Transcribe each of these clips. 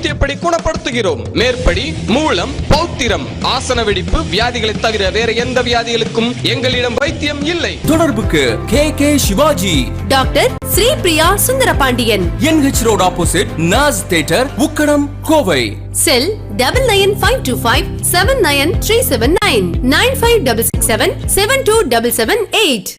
வைத்தியப்படி குணப்படுத்துகிறோம். மேற்படி மூலம் பௌத்திரம் ஆசன வெடிப்பு வியாதிகளை தவிர வேற எந்த வியாதிகளுக்கும் எங்களிடம் வைத்தியம் இல்லை. தொடர்புக்கு K K Sivaji. Doctor Sripriya Sundarapandian. NH road opposite Naaz theatre Ukkadam Kovai. Cell double nine five two five seven nine three seven nine. Nine five double six seven seven two double seven eight.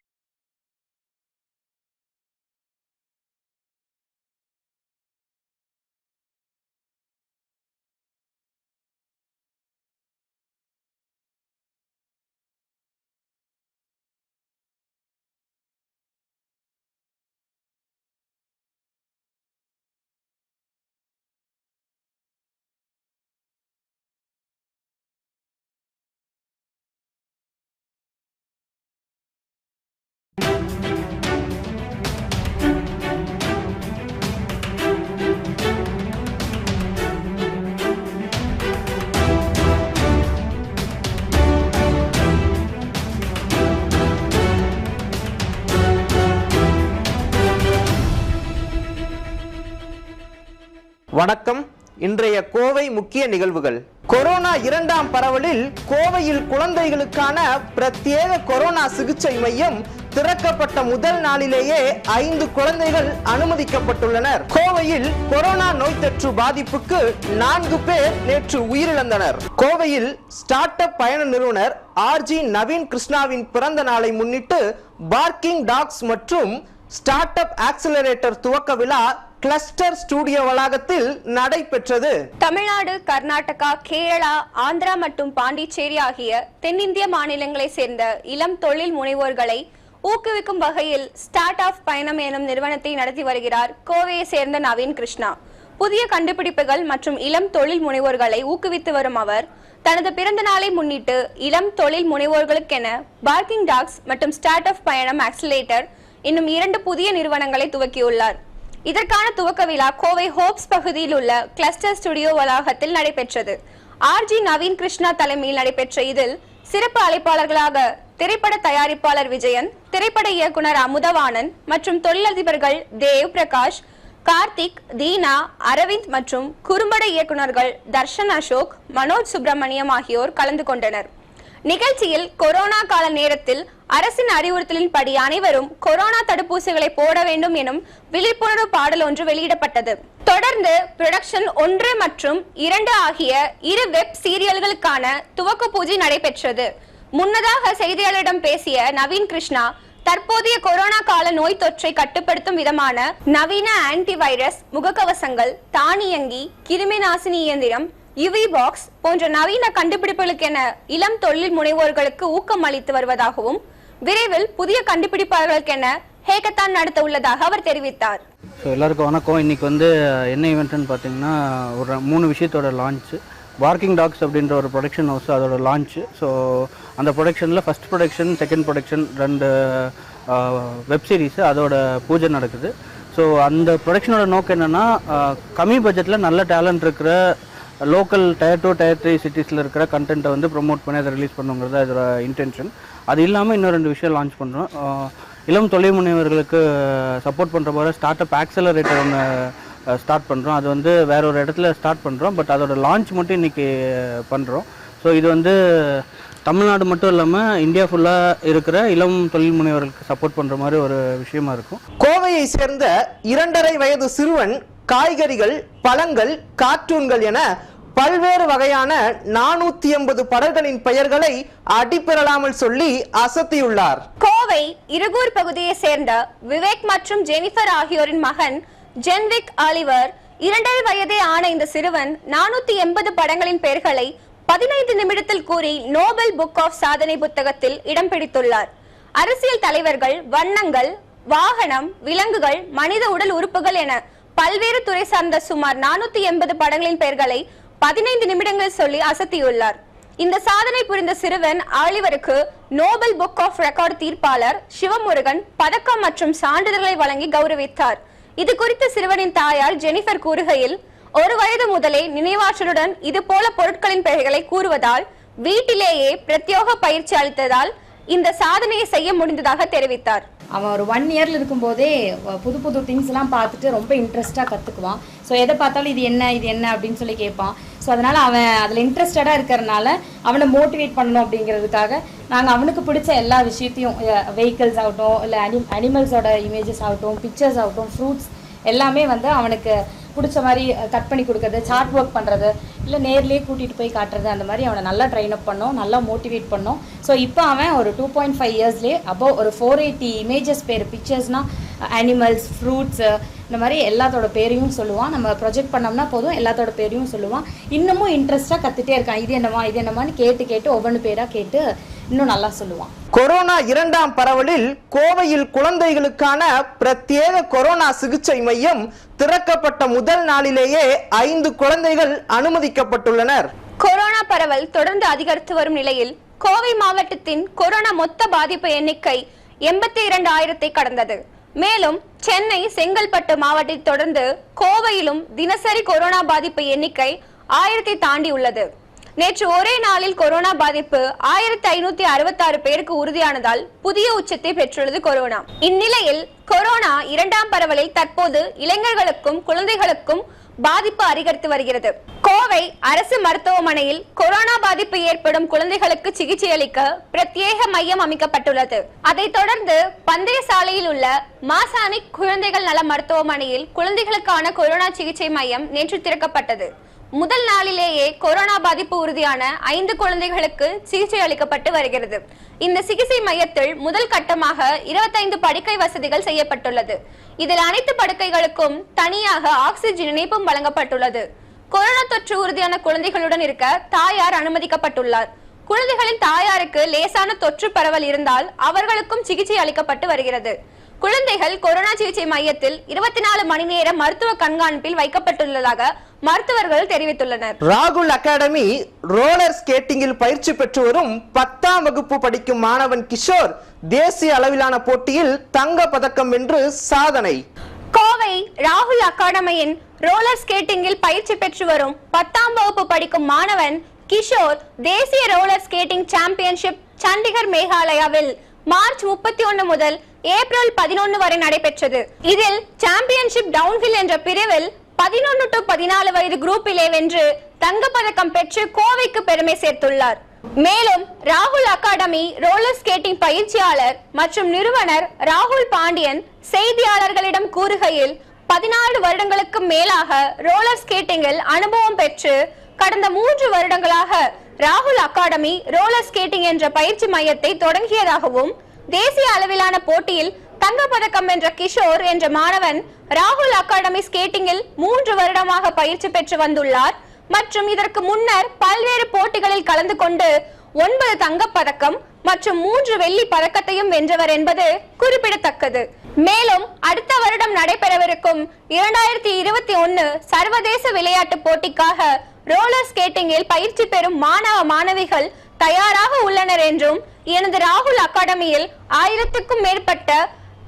வணக்கம். இன்றைய கோவை முக்கிய நிகழ்வுகள். Corona இரண்டாம் பரவலில் கோவையில் குழந்தைகளுக்கான பிரத்யேக corona சிகிச்சை மையம் திறக்கப்பட்ட முதல் நாளிலேயே ஐந்து குழந்தைகள் அனுமதிக்கப்பட்டுள்ளனர். கோவையில் கொரோனா நோய் தொற்று பாதிப்புக்கு நான்கு பேர் நேற்று உயிரிழந்தனர். கோவையில் ஸ்டார்ட் அப் பயண நிறுவனர் ஆர்ஜி நவீன் கிருஷ்ணாவின் பிறந்த நாளை முன்னிட்டு பார்க்கிங் டாக்ஸ் மற்றும் ஸ்டார்ட் அப் ஆக்சிலரேட்டர் துவக்க விழா கிளஸ்டர் ஸ்டூடியோ வளாகத்தில் நடைபெற்றது. தமிழ்நாடு கர்நாடகா கேரளா ஆந்திரா மற்றும் பாண்டிச்சேரி ஆகிய தென்னிந்திய மாநிலங்களை சேர்ந்த இளம் தொழில் முனைவோர்களை ஊக்குவிக்கும் வகையில் ஸ்டார்ட் ஆஃப் பயணம் எனும் நிறுவனத்தை நடத்தி வருகிறார் கோவையை சேர்ந்த நவீன் கிருஷ்ணா. புதிய கண்டுபிடிப்புகள் மற்றும் இளம் தொழில் முனைவோர்களை ஊக்குவித்து வரும் அவர் தனது பிறந்த நாளை முன்னிட்டு இளம் தொழில் முனைவோர்களுக்கென பார்க்கிங் டாக்ஸ் மற்றும் ஸ்டார்ட் ஆஃப் பயணம் ஆக்சிலேட்டர் இன்னும் இரண்டு புதிய நிறுவனங்களை துவக்கியுள்ளார். இதற்கான துவக்க விழா கோவை ஹோப்ஸ் பகுதியில் உள்ள கிளஸ்டர் ஸ்டுடியோ வளாகத்தில் நடைபெற்றது. ஆர்ஜி நவீன் கிருஷ்ணா தலைமையில் நடைபெற்ற இதில் சிறப்பு அழைப்பாளர்களாக திரைப்பட தயாரிப்பாளர் விஜயன் திரைப்பட இயக்குனர் அமுதவாணன் மற்றும் தொழிலதிபர்கள் தேவ் பிரகாஷ் கார்த்திக் தீனா அரவிந்த் மற்றும் குறும்பட இயக்குனர்கள் தர்ஷன் அசோக் மனோஜ் சுப்பிரமணியம் ஆகியோர் கலந்து கொண்டனர். நிகழ்ச்சியில் கொரோனா கால நேரத்தில் அரசின் அறிவுறுத்தலின்படி அனைவரும் கொரோனா தடுப்பூசிகளை போட வேண்டும் எனும் விழிப்புணர்வு பாடல் ஒன்று வெளியிடப்பட்டது. தொடர்ந்து புரொடக்ஷன் ஒன்று மற்றும் இரண்டு ஆகிய இரு வெப் சீரியல்களுக்கான துவக்க பூஜை நடைபெற்றது. முன்னதாக செய்தியாளரிடம் பேசிய நவீன் கிருஷ்ணா தற்போதைய கொரோனா கால நோய் தொற்றை கட்டுப்படுத்தும் விதமான நவீன ஆன்டிவைரஸ் முகக்கவசங்கள் தானியங்கி கிருமி நாசினி இயந்திரம் யுவி பாக்ஸ் போன்ற நவீன கண்டுபிடிப்புகளுக்கென இளம் தொழில் முனைவோர்களுக்கு ஊக்கம் அளித்து வருவதாகவும் விரைவில் புதிய கண்டுபிடிப்பாளர்களுக்கென ஹேக்கத்தான் நடத்த உள்ளதாக அவர் தெரிவித்தார். ஸோ எல்லாருக்கும் வணக்கம். இன்றைக்கி வந்து என்ன ஈவெண்ட்டுன்னு பார்த்தீங்கன்னா ஒரு மூணு விஷயத்தோட லான்ச்சு பார்க்கிங் டாக்ஸ் அப்படின்ற ஒரு ப்ரொடக்ஷன் ஹவுஸ் அதோட லான்ச் ஸோ அந்த ப்ரொடக்ஷனில் ஃபஸ்ட் ப்ரொடக்ஷன் செகண்ட் ப்ரொடக்ஷன் ரெண்டு வெப்சீரிஸு அதோட பூஜை நடக்குது. ஸோ அந்த ப்ரொடக்ஷனோட நோக்கம் என்னென்னா கம்மி பட்ஜெட்டில் நல்ல டேலண்ட் இருக்கிற local tier two tier three சிட்டிஸில் இருக்கிற கண்டென்ட்டை வந்து ப்ரொமோட் பண்ணி அதை ரிலீஸ் பண்ணுங்கிறது அதோட இன்டென்ஷன் அது இல்லாமல் இன்னும் ரெண்டு விஷயம் லான்ச் பண்ணுறோம் இளம் தொழில் முனைவர்களுக்கு சப்போர்ட் பண்ணுற போகிற ஸ்டார்ட் அப் ஆக்சலரேட்டர் ஒன்று ஸ்டார்ட் பண்ணுறோம் அது வந்து வேற ஒரு இடத்துல ஸ்டார்ட் பண்ணுறோம் பட் அதோட லான்ச் மட்டும் இன்றைக்கி பண்ணுறோம் ஸோ இது வந்து தமிழ்நாடு மட்டும் இல்லாமல் இந்தியா ஃபுல்லாக இருக்கிற இளம் தொழில் முனைவர்களுக்கு சப்போர்ட் பண்ணுற மாதிரி ஒரு விஷயமா இருக்கும். கோவையை சேர்ந்த இரண்டரை வயது சிறுவன் காய்கறிகள் பழங்கள் கார்ட்டூன்கள் என பல்வேறு வகையான நானூத்தி எண்பது படர்களின் பெயர்களை அடிபெறலாமல் சொல்லி அசத்தியுள்ளார். கோவை இருகூர் பகுதியை சேர்ந்த விவேக் மற்றும் ஜெனிஃபர் ஆகியோரின் மகன் ஜென்விக் ஆலிவர் இரண்டரை வயதே ஆன இந்த சிறுவன் நானூத்தி எண்பது படங்களின் பெயர்களை பதினைந்து நிமிடத்தில் கூறி நோபல் புக் ஆஃப் சாதனை புத்தகத்தில் இடம் பிடித்துள்ளார். அரசியல் தலைவர்கள் வண்ணங்கள் வாகனம் விலங்குகள் மனித உடல் உறுப்புகள் என பல்வேறு துறை சார்ந்த சுமார் நானூத்தி எண்பது படங்களின் பெயர்களை பதினைந்து நிமிடங்கள் சொல்லி அசத்தியுள்ளார். இந்த சாதனை புரிந்த சிறுவன் ஆலிவருக்கு நோபல் புக் ஆஃப் ரெக்கார்ட் தீர்ப்பாளர் சிவமுருகன் பதக்கம் மற்றும் சான்றிதழ்களை வழங்கி கௌரவித்தார். இது குறித்து சிறுவனின் தாயார் ஜெனிஃபர் கூறுகையில் ஒரு வயது முதலே நினைவாற்றலுடன் இது போல பொருட்களின் பெயர்களை கூறுவதால் வீட்டிலேயே பிரத்யோக பயிற்சி அளித்ததால் இந்த சாதனையை செய்ய முடிந்ததாக தெரிவித்தார். அவன் ஒரு ஒன் இயரில் இருக்கும்போதே புது புது திங்ஸ்லாம் பார்த்துட்டு ரொம்ப இன்ட்ரெஸ்டாக கற்றுக்குவான் ஸோ ஸோ எதை பார்த்தாலும் இது என்ன இது என்ன அப்படின்னு சொல்லி கேட்பான். ஸோ அதனால் அவன் அதில் இன்ட்ரெஸ்டடாக இருக்கிறனால அவனை மோட்டிவேட் பண்ணணும் அப்படிங்கிறதுக்காக நாங்கள் அவனுக்கு பிடிச்ச எல்லா விஷயத்தையும் வெஹிக்கிள்ஸ் ஆகட்டும் இல்லை அனி அனிமல்ஸோட இமேஜஸ் ஆகட்டும் பிக்சர்ஸ் ஆகட்டும் ஃப்ரூட்ஸ் எல்லாமே வந்து அவனுக்கு பிடிச்ச மாதிரி கட் பண்ணி கொடுக்கறது சார்ட் ஒர்க் பண்ணுறது இல்லை நேர்லேயே கூட்டிகிட்டு போய் காட்டுறது அந்த மாதிரி அவனை நல்லா ட்ரைன் அப் பண்ணோம் நல்லா மோட்டிவேட் பண்ணோம். ஸோ இப்போ அவன் ஒரு டூ பாயிண்ட் ஃபைவ் இயர்ஸ்லேயே அபவ் ஒரு ஃபோர் எயிட்டி இமேஜஸ் பேர் பிக்சர்ஸ்னால் அனிமல்ஸ் ஃப்ரூட்ஸு இந்த மாதிரி எல்லாத்தோட பேரையும் சொல்லுவான். நம்ம ப்ரொஜெக்ட் பண்ணோம்னா போதும் எல்லாத்தோட பேரையும் சொல்லுவான். இன்னமும் இன்ட்ரெஸ்ட்டாக கற்றுட்டே இருக்கான். இது என்னமா இது என்னமான்னு கேட்டு கேட்டு ஒவ்வொன்று பேராக கேட்டு இன்னும் நல்லா சொல்லுவான். கொரோனா இரண்டாம் பரவலில் கோவையில் குழந்தைகளுக்கான பிரத்யேக கொரோனா சிகிச்சை மையம் திறக்கப்பட்ட முதல் நாளிலேயே ஐந்து குழந்தைகள் அனுமதிக்கப்பட்டுள்ளனர். கொரோனா பரவல் தொடர்ந்து அதிகரித்து வரும் நிலையில் கோவை மாவட்டத்தின் கொரோனா மொத்த பாதிப்பு எண்ணிக்கை எண்பத்தி இரண்டு ஆயிரத்தை கடந்தது. மேலும் சென்னை செங்கல்பட்டு மாவட்டத்தை தொடர்ந்து கோவையிலும் தினசரி கொரோனா பாதிப்பு எண்ணிக்கை ஆயிரத்தை தாண்டி உள்ளது நேற்று ஒரே நாளில் கொரோனா பாதிப்பு ஆயிரத்தி ஐநூத்தி அறுபத்தி ஆறு பேருக்கு உறுதியானதால் புதிய உச்சத்தை பெற்றுள்ளது கொரோனா. இந்நிலையில் கொரோனா இரண்டாம் பரவலில் தற்போது இளைஞர்களுக்கும் குழந்தைகளுக்கும் பாதிப்பு அதிகரித்து வருகிறது. கோவை அரசு மருத்துவமனையில் கொரோனா பாதிப்பு ஏற்படும் குழந்தைகளுக்கு சிகிச்சை அளிக்க பிரத்யேக மையம் அமைக்கப்பட்டுள்ளது. அதைத் தொடர்ந்து பந்தய சாலையில் உள்ள மாசானிக் குழந்தைகள் நல மருத்துவமனையில் குழந்தைகளுக்கான கொரோனா சிகிச்சை மையம் நேற்று திறக்கப்பட்டது. முதல் நாளிலேயே கொரோனா பாதிப்பு உறுதியான ஐந்து குழந்தைகளுக்கு சிகிச்சை அளிக்கப்பட்டு வருகிறது. இந்த சிகிச்சை மையத்தில் முதல் கட்டமாக இருபத்தைந்து படுக்கை வசதிகள் செய்யப்பட்டுள்ளது. இதில் அனைத்து படுக்கைகளுக்கும் தனியாக ஆக்சிஜன் இணைப்பும் வழங்கப்பட்டுள்ளது. கொரோனா தொற்று உறுதியான குழந்தைகளுடன் இருக்க தாயார் அனுமதிக்கப்பட்டுள்ளார். குழந்தைகளின் தாயாருக்கு லேசான தொற்று பரவல் இருந்தால் அவர்களுக்கும் சிகிச்சை அளிக்கப்பட்டு வருகிறது. குழந்தைகள் கொரோனா சிகிச்சை மையத்தில் இருபத்தி நாலு மணி நேர மருத்துவ கண்காணிப்பில் வைக்கப்பட்டுள்ளதாக மருத்துவர்கள் தெரிவித்துள்ளனர். ராகுல் அகாடமி ரோலர் ஸ்கேட்டிங்கில் பயிற்சி பெற்று வரும் பத்தாம் வகுப்பு படிக்கும் மாணவன் கிஷோர் தேசிய அளவிலான போட்டியில் தங்க பதக்கம் வென்று சாதனை. கோவை ராகுல் அகாடமியின் ரோலர் ஸ்கேட்டிங்கில் பயிற்சி பெற்று வரும் பத்தாம் வகுப்பு படிக்கும் மாணவன் கிஷோர் தேசிய ரோலர் ஸ்கேட்டிங் சாம்பியன்ஷிப் சண்டிகர் மேகாலயாவில் மார்ச் முப்பத்தி ஒன்று முதல் ஏப்ரல் பதினொன்று வரை நடைபெற்றது. இதில் சாம்பியன்ஷிப் டவுன்ஹில் என்ற பிரிவில் பதினொன்று டு பதினாலு வயது குரூப்பிலே வென்று தங்கப்பதக்கம் பெற்று கோவைக்கு பெருமை சேர்த்துள்ளார். மேலும் ராகுல் அகாடமி ரோலர் ஸ்கேட்டிங் பயிற்சியாளர் மற்றும் நிறுவனர் ராகுல் பாண்டியன் செய்தியாளர்களிடம் கூறுகையில் பதினாலு வருடங்களுக்கு மேலாக ரோலர் ஸ்கேட்டிங்கில் அனுபவம் பெற்று கடந்த மூன்று வருடங்களாக ராகுல் அகாடமி ரோலர் ஸ்கேட்டிங் என்ற பயிற்சி மையத்தை தொடங்கியதாகவும் தேசிய அளவிலான போட்டியில் தங்கப்பதக்கம் வென்ற கிஷோர் என்ற மாணவன் ராகுல் அகாடமி ஸ்கேட்டிங்கில் மூன்று வருடமாக பயிற்சி பெற்று வந்துள்ளார். மற்றும் இதற்கு முன்னர் பல்வேறு போட்டிகளில் கலந்து கொண்டு ஒன்பது தங்கப்பதக்கம் மற்றும் மூன்று வெள்ளி பதக்கத்தையும் வென்றவர் என்பது குறிப்பிடத்தக்கது. மேலும் அடுத்த வருடம் நடைபெறவிருக்கும் இரண்டாயிரத்தி இருபத்தி ஒன்னு சர்வதேச விளையாட்டு போட்டிக்காக ரோலர் ஸ்கேட்டிங்கில் பயிற்சி பெறும் மாணவ மாணவிகள் தயாராக உள்ளனர் என்றும் எனது ராகுல் அகாடமியில் ஆயிரத்துக்கும் மேற்பட்ட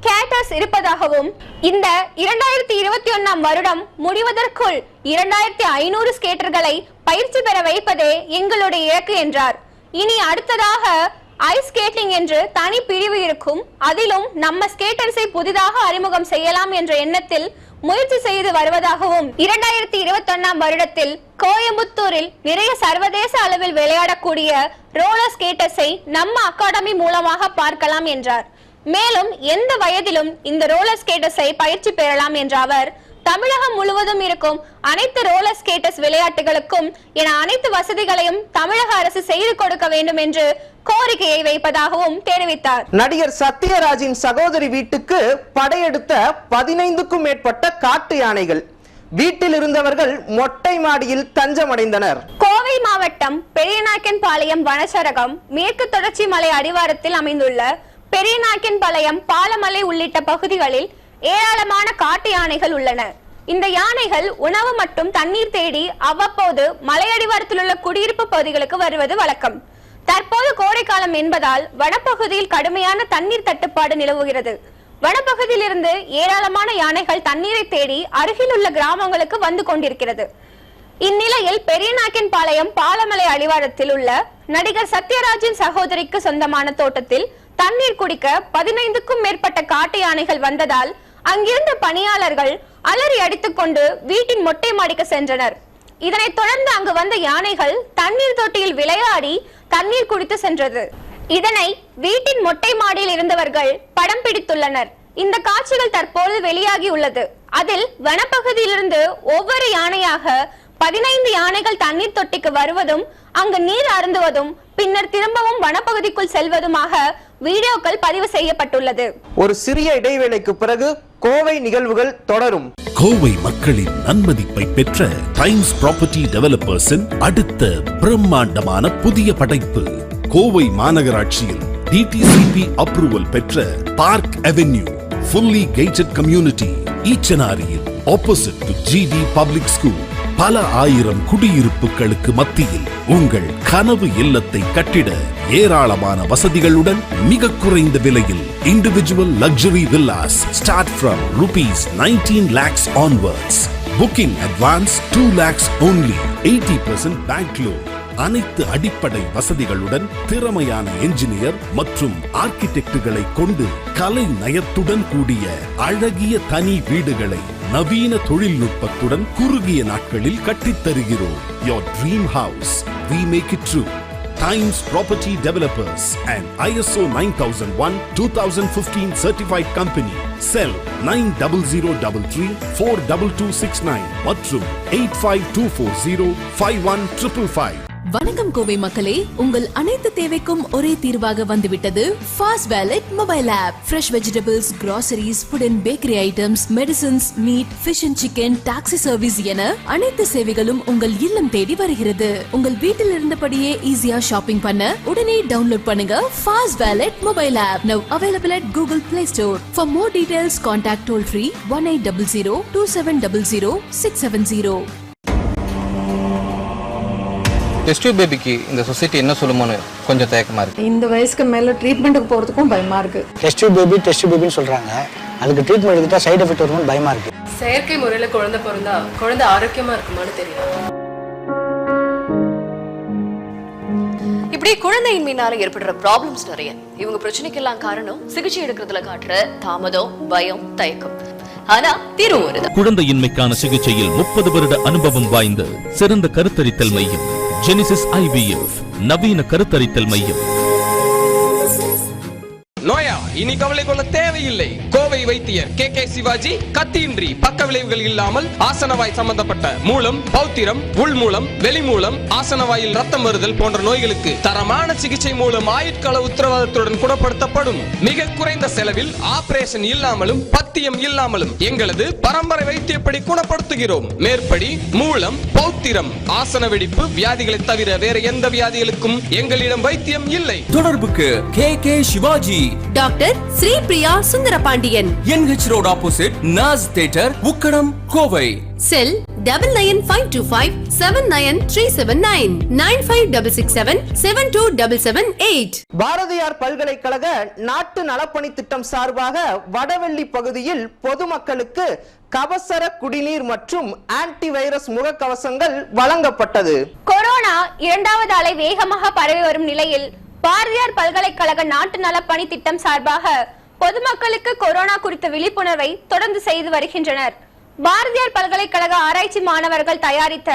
கேட்டர்ஸ் இருப்பதாகவும் இந்த இரண்டாயிரத்தி இருபத்தி ஒன்னாம் வருடம் முடிவதற்குள் இரண்டாயிரத்தி ஐநூறு ஸ்கேட்டர்களை பயிற்சி பெற வைப்பதே எங்களுடைய இலக்கு என்றார். இனி அடுத்ததாக ஐஸ் ஸ்கேட்டிங் என்று தனி பிரிவு இருக்கும் அதிலும் நம்ம ஸ்கேட்டர்ஸை புதிதாக அறிமுகம் செய்யலாம் என்ற எண்ணத்தில் முயற்சி செய்து வருவதாகவும் இரண்டாயிரத்தி இருபத்தி ஒன்னாம் வருடத்தில் கோயம்புத்தூரில் நிறைய சர்வதேச அளவில் விளையாடக்கூடிய ரோலர் ஸ்கேட்டர்ஸை நம்ம அகாடமி மூலமாக பார்க்கலாம் என்றார். மேலும் எந்த வயதிலும் இந்த ரோலர் ஸ்கேட்டர்ஸை பயிற்சி பெறலாம் என்ற அவர் தமிழகம் முழுவதும் இருக்கும் அனைத்து ரோலர் ஸ்கேட்டர்ஸ் விளையாட்டுகளுக்கும் என அனைத்து வசதிகளையும் தமிழக அரசு செய்து கொடுக்க வேண்டும் என்று கோரிக்கையை வைப்பதாகவும் தெரிவித்தார். நடிகர் சத்யராஜின் சகோதரி வீட்டுக்கு படையெடுத்த பதினைந்துக்கும் மேற்பட்ட காட்டு யானைகள். வீட்டில் இருந்தவர்கள் மொட்டை மாடியில் தஞ்சமடைந்தனர். கோவை மாவட்டம் பெரியநாயக்கன்பாளையம் வனச்சரகம் மேற்கு தொடர்ச்சி மலை அடிவாரத்தில் அமைந்துள்ள பெரியநாயக்கன்பாளையம் பாலமலை உள்ளிட்ட பகுதிகளில் ஏராளமான காட்டு யானைகள் உள்ளன. இந்த யானைகள் உணவு மற்றும் தண்ணீர் தேடி அவ்வப்போது மலையடிவாரத்தில் உள்ள குடியிருப்பு பகுதிகளுக்கு வருவது வழக்கம். தற்போது கோடைக்காலம் என்பதால் வனப்பகுதியில் கடுமையான தண்ணீர் தட்டுப்பாடு நிலவுகிறது. வனப்பகுதியிலிருந்து ஏராளமான யானைகள் தண்ணீரை தேடி அருகில் உள்ள கிராமங்களுக்கு வந்து கொண்டிருக்கிறது. இந்நிலையில் பெரியநாயக்கன்பாளையம் பாலமலை அடிவாரத்தில் உள்ள நடிகர் சத்யராஜின் சகோதரிக்கு சொந்தமான தோட்டத்தில் தண்ணீர் குடிக்க பதினைந்துக்கும் மேற்பட்ட காட்டு யானைகள் வந்ததால் அங்கிருந்த பணியாளர்கள் அலறி அடித்துக்கொண்டு வீட்டின் மொட்டை மாடிக்கு சென்றனர். இதனைத் தொடர்ந்து அங்கு வந்த யானைகள் தண்ணீர் தொட்டியில் விளையாடி தண்ணீர் குடித்து சென்றது. இதனை வீட்டின் மொட்டை மாடியில் இருந்தவர்கள் படம் பிடித்துள்ளனர். இந்த காட்சிகள் தற்போது வெளியாகி உள்ளது. அதில் வனப்பகுதியிலிருந்து ஒவ்வொரு யானையாக பதினைந்து யானைகள் தண்ணீர் தொட்டிக்கு வருவதும் அங்கு நீர் அருந்துவதும் பின்னர் திரும்பவும் வனப்பகுதிக்குள் செல்வதுமாக வீடியோக்கள் பதிவு செய்யப்பட்டுள்ளது. ஒரு சிறிய இடைவேளைக்கு பிறகு கோவை நிகழ்வுகள் தொடரும். கோவை மக்களின் நன்மதிப்பை பெற்ற டைம்ஸ் ப்ராப்பர்ட்டி டெவலப்பர்ஸின் அடுத்த பிரம்மாண்டமான புதிய படைப்பு கோவை மாநகராட்சியில் டிடிசிபி அப்ரூவல் பெற்ற park avenue fully gated community ஈச்சனாரியில் opposite to GD public school பல ஆயிரம் குடியிருப்புகளுக்கு மத்தியில் உங்கள் கனவு இல்லத்தை கட்டிட ஏராளமான வசதிகளுடன் மிக குறைந்த விலையில் individual luxury villas start from rupees nineteen lakhs onwards booking advance two lakhs only eighty percent bank loan அனைத்து அடிப்படை வசதிகளுடன் திறமையான என்ஜினியர் மற்றும் ஆர்கிடெக்டுகளை கொண்டு கலை நயத்துடன் கூடிய அழகிய தனி வீடுகளை நவீன தொழில்நுட்பத்துடன் குறுகிய நாட்களில் கட்டித்தருகிறோம் Your dream house, we make it true. Times Property Developers and ISO 9001 2015 certified company. Cell 90033 42269 மற்றும் 85240 51555. வணக்கம் கோவை மக்களே. உங்கள் அனைத்து தேவைக்கும் ஒரே தீர்வாக வந்துவிட்டது fast wallet mobile app fresh vegetables groceries food and bakery items medicines meat fish and chicken taxi service என அனைத்து சேவைகளும் உங்கள் இல்லம் தேடி வருகிறது. உங்கள் வீட்டில் இருந்தபடியே ஈஸியா ஷாப்பிங் பண்ண உடனே டவுன்லோட் பண்ணுங்க fast wallet mobile app now available at Google play store for more details contact toll free one eight double zero two seven double zero six seven zero test பேபிக்கு இந்த சொசைட்டி என்ன சொல்லுமோன்னு கொஞ்சம் தயக்கமா இருக்கு. இந்த வயசுக்கு மேல ட்ரீட்மெண்ட்டுக்கு போறதுக்கும் பயமா இருக்கு. டெஸ்ட் பேபி டெஸ்ட் பேபின்னு சொல்றாங்க. அதுக்கு ட்ரீட்மெண்ட் எடுத்துட்டா சைடு எஃபெக்ட் வரும்னு பயமா இருக்கு. செயற்கை முறையில குழந்தை பிறந்தா குழந்தை ஆரோக்கியமா இருக்குமான்னு தெரியல இப்படி குழந்தையின்மையினால ஏற்படுற ப்ராப்ளம்ஸ் நிறைய. இவங்க பிரச்சனைக்கெல்லாம் காரணம் சிகிச்சை எடுக்கிறதுல காட்டுற தாமதம் பயம் தயக்கம். ஆனா தீர்வு வருது குழந்தையின்மைக்கான சிகிச்சையில் முப்பது வருட அனுபவம் வாய்ந்த சிறந்த கருத்தரித்தல் மையம். ஜெனிசிஸ் ஐவிஎஃப் நவீன கருத்தரித்தல் மையம். இனி கவலை கொள்ள தேவையில்லை. கோவை வைத்தியர் கே கே சிவாஜி கத்தியின்றி பக்க விளைவுகள் இல்லாமல் ஆசனவாய் சம்பந்தப்பட்ட மூலம் பௌத்திரம் உள்மூலம் வெளிமூலம் ஆசனவாயில் ரத்தம் வருதல் போன்ற நோய்களுக்கு தரமான சிகிச்சை மூலம் ஆயுட்கால உத்தரவாதத்துடன் குணப்படுத்தப்படும். மிக குறைந்த செலவில் ஆபரேஷன் இல்லாமலும் பத்தியம் இல்லாமலும் எங்களது பரம்பரை வைத்தியப்படி குணப்படுத்துகிறோம். மேற்படி மூலம் பௌத்திரம் ஆசன வெடிப்பு வியாதிகளை தவிர வேற எந்த வியாதிகளுக்கும் எங்களிடம் வைத்தியம் இல்லை. தொடர்புக்கு K K Sivaji. Doctor Sripriya Sundarapandian. NH road opposite Naaz theatre Ukkadam Kovai. Cell double nine five two five seven nine three seven nine nine five double six seven seven two double seven eight Bharathiar பல்கலைக்கழக நாட்டு நலப்பணி திட்டம் சார்பாக வடவெள்ளி பகுதியில் பொதுமக்களுக்கு கபசர குடிநீர் மற்றும் anti virus முகக்கவசங்கள் வழங்கப்பட்டது. கொரோனா இரண்டாவது அலை வேகமாக பரவி வரும் நிலையில் பாரதியார் பல்கலைக்கழக நாட்டு நலப்பணி திட்டம் சார்பாக பொதுமக்களுக்கு கொரோனா குறித்த விழிப்புணர்வை தொடர்ந்து செய்து வருகின்றனர். பாரதியார் பல்கலைக்கழக ஆராய்ச்சி மாணவர்கள் தயாரித்த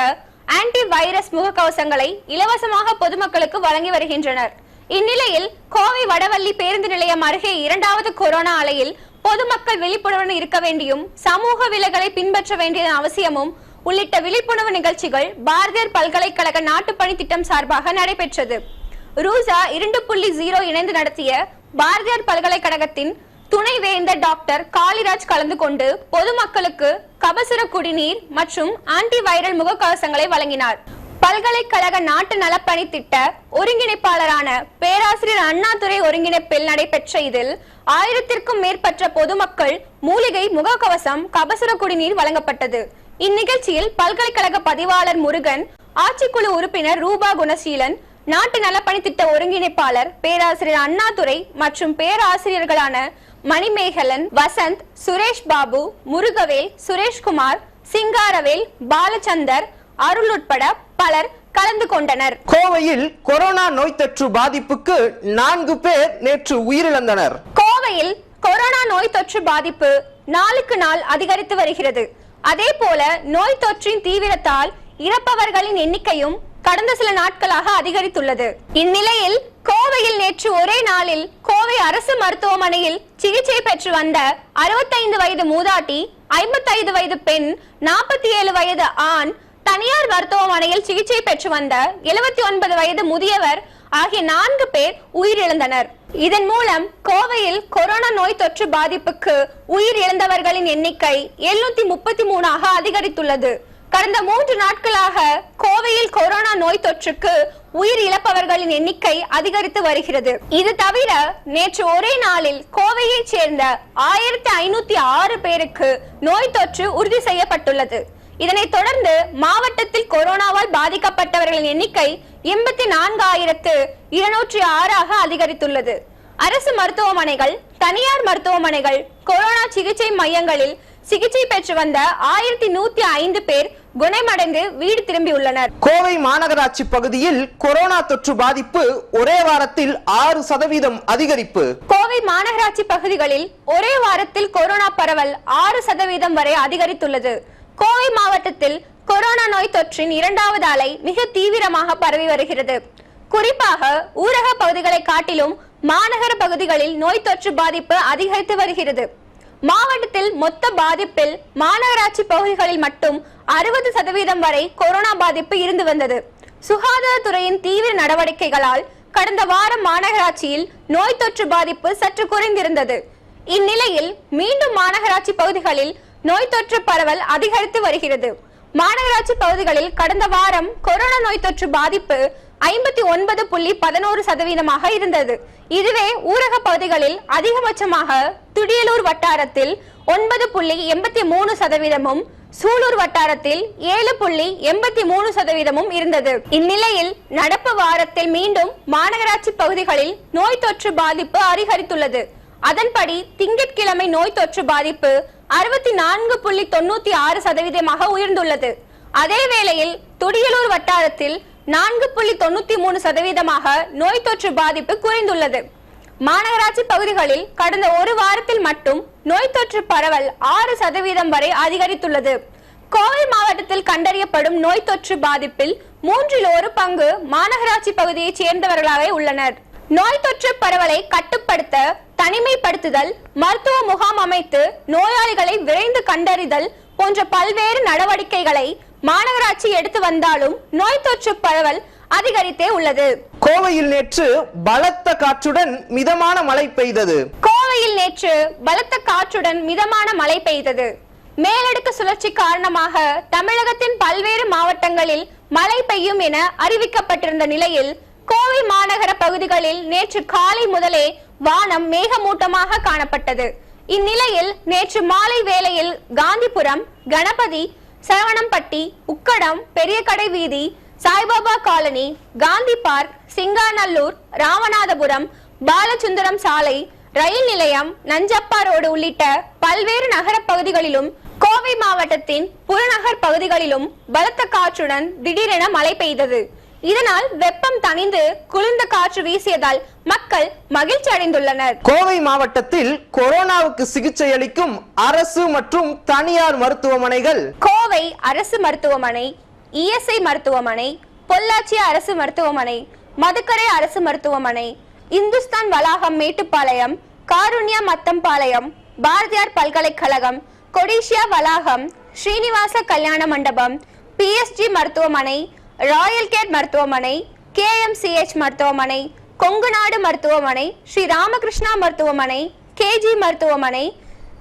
ஆன்டி வைரஸ் முகக்கவசங்களை இலவசமாக பொதுமக்களுக்கு வழங்கி வருகின்றனர். இந்நிலையில் கோவை வடவள்ளி பேருந்து நிலையம் அருகே இரண்டாவது கொரோனா அலையில் பொதுமக்கள் விழிப்புணர்வு இருக்க வேண்டியும் சமூக விலகலை பின்பற்ற வேண்டியதன் அவசியமும் உள்ளிட்ட விழிப்புணர்வு நிகழ்ச்சிகள் பாரதியார் பல்கலைக்கழக நாட்டுப்பணி திட்டம் சார்பாக நடைபெற்றது. ரூசா இரண்டு புள்ளி ஜீரோ இணைந்து நடத்திய பாரதியார் பல்கலைக்கழகத்தின் துணைவேந்தர் டாக்டர் காளிராஜ் கலந்து கொண்டு பொதுமக்களுக்கு கபசுர குடிநீர் மற்றும் ஆன்டி வைரல் முகக்கவசங்களை வழங்கினார். பல்கலைக்கழக நாட்டு நலப்பணி திட்ட ஒருங்கிணைப்பாளரான பேராசிரியர் அண்ணாதுரை ஒருங்கிணைப்பில் நடைபெற்ற இதில் ஆயிரத்திற்கும் மேற்பட்ட பொதுமக்கள் மூலிகை முகக்கவசம் கபசுர குடிநீர் வழங்கப்பட்டது. இந்நிகழ்ச்சியில் பல்கலைக்கழக பதிவாளர் முருகன் ஆட்சிக்குழு உறுப்பினர் ரூபா குணசீலன் நாட்டு நலப்பணி திட்ட ஒருங்கிணைப்பாளர் பேராசிரியர் அண்ணாதுரை மற்றும் பேராசிரியர்களான மணிமேகலன் வசந்த் சுரேஷ் பாபு முருகவேல் சுரேஷ்குமார் சிங்காரவேல் பாலச்சந்தர் அருள் உட்பட பலர் கலந்து கொண்டனர். கோவையில் கொரோனா நோய் தொற்று பாதிப்புக்கு நான்கு பேர் நேற்று உயிரிழந்தனர். கோவையில் கொரோனா நோய் தொற்று பாதிப்பு நாளுக்கு நாள் அதிகரித்து வருகிறது. அதே போல நோய் தொற்றின் தீவிரத்தால் இறப்பவர்களின் எண்ணிக்கையும் கடந்த சில நாட்களாக அதிகரித்துள்ளது. இந்நிலையில் கோவையில் நேற்று ஒரே நாளில் கோவை அரசு மருத்துவமனையில் சிகிச்சை பெற்று வந்த அறுபத்தைந்து வயது மூதாட்டி ஐம்பத்தைந்து வயது பெண் நாற்பத்தி ஏழு வயது ஆண் தனியார் மருத்துவமனையில் சிகிச்சை பெற்று வந்த எழுபத்தி ஒன்பது வயது முதியவர் ஆகிய நான்கு பேர் உயிரிழந்தனர். இதன் மூலம் கோவையில் கொரோனா நோய் தொற்று பாதிப்புக்கு உயிர் இழந்தவர்களின் எண்ணிக்கை எழுநூத்தி முப்பத்தி மூணாக அதிகரித்துள்ளது. கடந்த மூன்று நாட்களாக கோவையில் கொரோனா நோய் தொற்றுக்கு உயிர் இழப்பவர்களின் எண்ணிக்கை அதிகரித்து வருகிறது. இது தவிர நேற்று ஒரே நாளில் கோவையைச் சேர்ந்த ஆயிரத்தி ஐநூத்தி ஆறு பேருக்கு நோய் தொற்று உறுதி செய்யப்பட்டுள்ளது. இதனைத் தொடர்ந்து மாவட்டத்தில் கொரோனாவால் பாதிக்கப்பட்டவர்களின் எண்ணிக்கை எண்பத்தி நான்காயிரத்து இருநூற்றி ஆறாக அதிகரித்துள்ளது. அரசு மருத்துவமனைகள் தனியார் மருத்துவமனைகள் கொரோனா சிகிச்சை மையங்களில் சிகிச்சை பெற்று வந்த ஆயிரத்தி நூத்தி ஐந்து பேர் குணமடைந்து வீடு திரும்பியுள்ளனர் கோவை மாநகராட்சி பகுதியில் கொரோனா தொற்று பாதிப்பு ஒரே வாரத்தில் ஆறு சதவீதம் அதிகரிப்பு. கோவை மாநகராட்சி பகுதிகளில் ஒரே வாரத்தில் கொரோனா பரவல் ஆறு சதவீதம் வரை அதிகரித்துள்ளது. கோவை மாவட்டத்தில் கொரோனா நோய் தொற்றின் இரண்டாவது அலை மிக தீவிரமாக பரவி வருகிறது. குறிப்பாக ஊரக பகுதிகளை காட்டிலும் மாநகர பகுதிகளில் நோய் தொற்று பாதிப்பு அதிகரித்து வருகிறது. மாவட்டத்தில் மொத்த பாதிப்பில் மாநகராட்சி பகுதிகளில் மட்டும் அறுபது சதவீதம் வரை கொரோனா பாதிப்பு இருந்து வந்தது. சுகாதாரத்துறையின் தீவிர நடவடிக்கைகளால் கடந்த வாரம் மாநகராட்சியில் நோய் தொற்று பாதிப்பு சற்று குறைந்திருந்தது. இந்நிலையில் மீண்டும் மாநகராட்சி பகுதிகளில் நோய் தொற்று பரவல் அதிகரித்து வருகிறது. மாநகராட்சி பகுதிகளில் கடந்த வாரம் கொரோனா நோய் தொற்று பாதிப்பு ஐம்பத்தி ஒன்பது புள்ளி பதினோரு சதவீதமாக இருந்தது. இதுவே ஊரக பகுதிகளில் அதிகபட்சமாக துடியலூர் வட்டாரத்தில் ஒன்பது புள்ளி எண்பத்தி மூணு சதவீதமும் சூலூர் வட்டாரத்தில் ஏழு புள்ளி எண்பத்தி மூணு சதவீதமும் இருந்தது. இந்நிலையில் நடப்பு வாரத்தில் மீண்டும் மாநகராட்சி பகுதிகளில் நோய் தொற்று பாதிப்பு அதிகரித்துள்ளது. அதன்படி திங்கட்கிழமை நோய் தொற்று பாதிப்பு அறுபத்தி நான்கு புள்ளி தொண்ணூத்தி ஆறு சதவீதமாக உயர்ந்துள்ளது. அதே வேளையில் துடியலூர் வட்டாரத்தில் நான்கு புள்ளி தொண்ணூத்தி மூணு சதவீதமாக நோய் தொற்று பாதிப்பு குறைந்துள்ளது. மாநகராட்சி பகுதிகளில் கடந்த ஒரு வாரத்தில் மட்டும் நோய் தொற்று பரவல் ஆறு சதவீதம் வரை அதிகரித்துள்ளது. கோவை மாவட்டத்தில் கண்டறியப்படும் நோய் தொற்று பாதிப்பில் மூன்றில் ஒரு பங்கு மாநகராட்சி பகுதியைச் சேர்ந்தவர்களாகவே உள்ளனர். நோய் தொற்று பரவலை கட்டுப்படுத்த தனிமைப்படுத்துதல் மருத்துவ முகாம் அமைத்து நோயாளிகளை விரைந்து கண்டறிதல் போன்ற பல்வேறு நடவடிக்கைகளை மாநகராட்சி எடுத்து வந்தாலும் நோய் தொற்று பரவல் அதிகரித்தே உள்ளது. கோவையில் நேற்று பலத்த காற்றுடன் மிதமான மழை பெய்தது. கோவையில் நேற்று பலத்த காற்றுடன் மிதமான மழை பெய்தது. மேலடுக்கு சுழற்சி காரணமாக தமிழகத்தின் பல்வேறு மாவட்டங்களில் மழை பெய்யும் என அறிவிக்கப்பட்டிருந்த நிலையில் கோவை மாநகர பகுதிகளில் நேற்று காலை முதலே வானம் மேகமூட்டமாக காணப்பட்டது. இந்நிலையில் நேற்று மாலை வேளையில் காந்திபுரம் கணபதி சரவணம்பட்டி உக்கடம் பெரியகடை வீதி சாய்பாபா காலனி காந்தி பார்க் சிங்காநல்லூர் ராமநாதபுரம் பாலசுந்தரம் சாலை ரயில் நிலையம் நஞ்சப்பா ரோடு உள்ளிட்ட பல்வேறு நகர பகுதிகளிலும் கோவை மாவட்டத்தின் புறநகர் பகுதிகளிலும் பலத்த காற்றுடன் திடீரென மழை பெய்தது. இதனால் வெப்பம் தணிந்து குளிர்ந்த காற்று வீசியதால் மக்கள் மகிழ்ச்சி அடைந்துள்ளனர். கோவை மாவட்டத்தில் கொரோனாவுக்கு சிகிச்சை அளிக்கும் அரசு மற்றும் தனியார் மருத்துவமனைகள். கோவை அரசு மருத்துவமனை இஎஸ்ஐ மருத்துவமனை பொள்ளாச்சி அரசு மருத்துவமனை மதுக்கரை அரசு மருத்துவமனை இந்துஸ்தான் வளாகம் மேட்டுப்பாளையம் காருண்யா மத்தம்பாளையம் பாரதியார் பல்கலைக்கழகம் கொடிஷியா வளாகம் ஸ்ரீனிவாச கல்யாண மண்டபம் பிஎஸ்ஜி மருத்துவமனை ராயல் கேட் மருத்துவமனை கேஎம்சிஎச் மருத்துவமனை கொங்குநாடு மருத்துவமனை ஸ்ரீ ராமகிருஷ்ணா மருத்துவமனை கேஜி மருத்துவமனை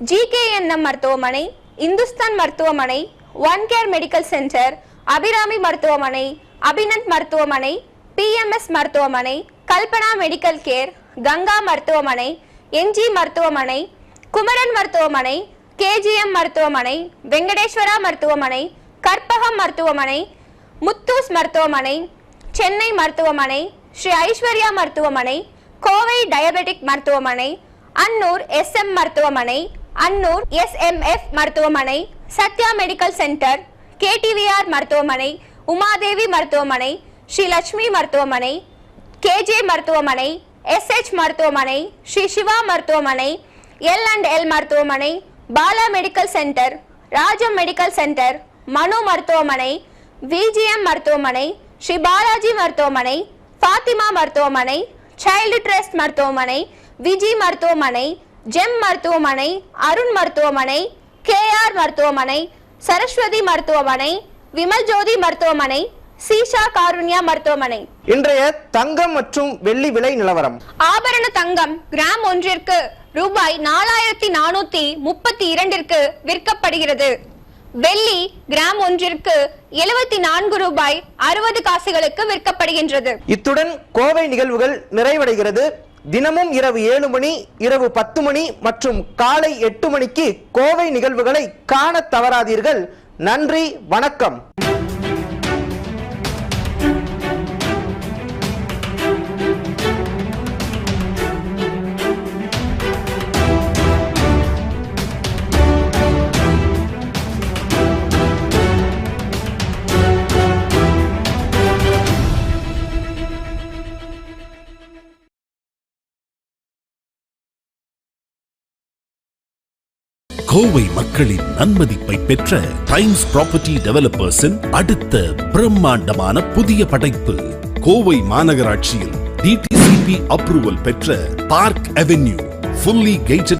ஜிகேஎன்எம் மருத்துவமனை இந்துஸ்தான் மருத்துவமனை one care medical centre Abirami மருத்துவமனை அபிநந்த் மருத்துவமனை பிஎம்எஸ் மருத்துவமனை கல்பனா மெடிக்கல் கேர் கங்கா மருத்துவமனை என்ஜி மருத்துவமனை குமரன் மருத்துவமனை கேஜிஎம் மருத்துவமனை வெங்கடேஸ்வரா மருத்துவமனை கற்பகம் மருத்துவமனை முத்தூஸ் மருத்துவமனை சென்னை மருத்துவமனை ஸ்ரீ ஐஸ்வர்யா மருத்துவமனை கோவை டயபெட்டிக் மருத்துவமனை அன்னூர் எஸ்எம் மருத்துவமனை அன்னூர் எஸ்எம்எஃப் மருத்துவமனை சத்யா மெடிக்கல் சென்டர் கேடிவிஆர் மருத்துவமனை உமாதேவி மருத்துவமனை ஸ்ரீ லட்சுமி மருத்துவமனை கேஜே மருத்துவமனை எஸ்ஹெச் மருத்துவமனை ஸ்ரீ சிவா மருத்துவமனை எல் அண்ட் எல் மருத்துவமனை Bala medical centre Rajam medical centre Manu மருத்துவமனை விஜிஎம் மருத்துவமனை ஸ்ரீ பாலாஜி மருத்துவமனை ஃபாத்திமா மருத்துவமனை சைல்டு ட்ரஸ்ட் மருத்துவமனை விஜி மருத்துவமனை ஜெம் மருத்துவமனை அருண் மருத்துவமனை கேஆர் மருத்துவமனை சரஸ்வதி மருத்துவமனை விமல் ஜோதி மருத்துவமனை சீஷா காருண்யா மருத்துவமனை. இன்றைய தங்கம் மற்றும் வெள்ளி விலை நிலவரம். ஆபரண தங்கம் கிராம் ஒன்றிற்கு ரூபாய் நாலாயிரத்தி நானூத்தி முப்பத்தி இரண்டிற்கு விற்கப்படுகிறது. வெள்ளி கிராம் ஒன்றிற்கு எழுபத்தி நான்கு ரூபாய் அறுபது காசுகளுக்கு விற்கப்படுகின்றது. இத்துடன் கோவை நிகழ்வுகள் நிறைவடைகிறது. தினமும் இரவு ஏழு மணி இரவு பத்து மணி மற்றும் காலை எட்டு மணிக்கு கோவை நிகழ்வுகளை காணத் தவறாதீர்கள். நன்றி வணக்கம். கோவை மக்களின் நன்மதிப்பை பெற்ற டைம்ஸ் ப்ராப்பர்ட்டி டெவலப்பர்ஸின் அடுத்த பிரம்மாண்டமான புதிய படைப்பு கோவை மாநகராட்சியில் டிடிசிபி அப்ரூவல் பெற்ற பார்க் அவென்யூ ஃபுல்லி கேட்டட்